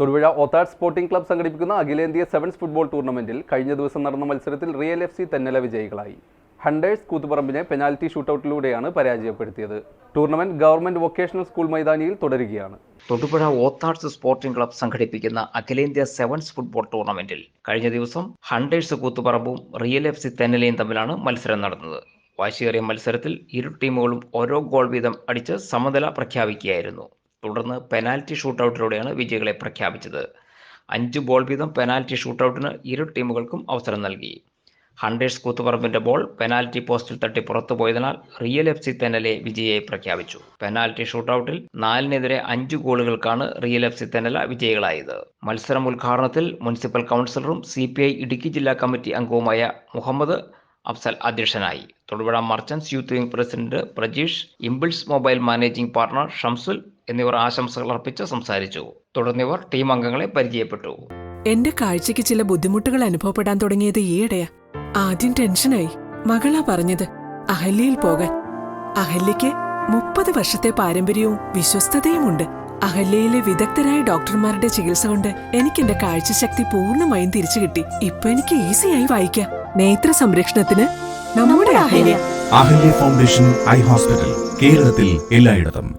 Thodupuzha ഓത്താഡ് sporting club സംഘടിപ്പിക്കുന്ന അഖിലേന്ത്യാ sevens football ടൂർണമെന്റിൽ കഴിഞ്ഞ ദിവസം നടന്ന മത്സരത്തിൽ റിയൽ എഫ് സി തെന്നല വിജയികളായി. ഹണ്ടേഴ്സ് കൂത്തുപറമ്പിനെ പെനാൽറ്റി ഷൂട്ടൌട്ടിലൂടെയാണ് പരാജയപ്പെടുത്തിയത്. ടൂർണമെന്റ് ഗവൺമെന്റ് വൊക്കേഷണൽ സ്കൂൾ മൈതാനിയിൽ തുടരുകയാണ്. തൊടുപുഴ ഓത്താഴ്സ് സ്പോർട്ടിംഗ് ക്ലബ്ബ് സംഘടിപ്പിക്കുന്ന അഖിലേന്ത്യാ സെവൻസ് ഫുട്ബോൾ ടൂർണമെന്റിൽ കഴിഞ്ഞ ദിവസം ഹണ്ടേഴ്സ് കൂത്തുപറമ്പും റിയൽ എഫ് സി തെന്നലയും തമ്മിലാണ് മത്സരം നടന്നത്. വാശിയേറിയ മത്സരത്തിൽ ഇരു ടീമുകളും ഓരോ ഗോൾ വീതം അടിച്ച് സമനില പ്രഖ്യാപിക്കുകയായിരുന്നു. തുടർന്ന് പെനാൽറ്റി ഷൂട്ടൗട്ടിലൂടെയാണ് വിജയികളെ പ്രഖ്യാപിച്ചത്. അഞ്ച് ബോൾ വീതം പെനാൽറ്റി ഷൂട്ടൗട്ടിന് ഇരു ടീമുകൾക്കും അവസരം നൽകി. ഹണ്ടേഴ്സ് കൂത്തുപറമ്പിന്റെ ബോൾ പെനാൽറ്റി പോസ്റ്റിൽ തട്ടി പുറത്തു പോയതിനാൽ റിയൽ എഫ് സി തെന്നലെ വിജയിയായി പ്രഖ്യാപിച്ചു. പെനാൽറ്റി ഷൂട്ടൌട്ടിൽ നാലിനെതിരെ അഞ്ച് ഗോളുകൾക്കാണ് റിയൽ എഫ് സി തെന്നല വിജയികളായത്. മത്സരം ഉദ്ഘാടനത്തിൽ മുനിസിപ്പൽ കൗൺസിലറും സി ഇടുക്കി ജില്ലാ കമ്മിറ്റി അംഗവുമായ മുഹമ്മദ് അഫ്സൽ അധ്യക്ഷനായി. Thodupuzha merchants youth wing president Prajeesh ഇംബിൾസ് mobile managing partner Shamsul എന്നിവർ ആശംസകൾ അർപ്പിച്ച് സംസാരിച്ചു. തുടർന്നിവർ ടീം അംഗങ്ങളെ പരിചയപ്പെട്ടു. എന്റെ കാഴ്ചയ്ക്ക് ചില ബുദ്ധിമുട്ടുകൾ അനുഭവപ്പെടാൻ തുടങ്ങിയത് ഈയിടെയാ. ആദ്യം ടെൻഷനായി. മകളാ പറഞ്ഞത് അഹല്യയിൽ പോകാൻ. അഹല്യയ്ക്ക് മുപ്പത് വർഷത്തെ പാരമ്പര്യവും വിശ്വസ്തതയുമുണ്ട്. അഹല്യയിലെ വിദഗ്ധരായ ഡോക്ടർമാരുടെ ചികിത്സ കൊണ്ട് എനിക്ക് എന്റെ കാഴ്ചശക്തി പൂർണമായും തിരിച്ചു കിട്ടി. ഇപ്പൊ എനിക്ക് ഈസിയായി വായിക്കാം. നേത്ര സംരക്ഷണത്തിന് നമ്മുടെ Ahalya. Ahalya foundation eye hospital കേരളത്തിൽ എല്ലായിടത്തും.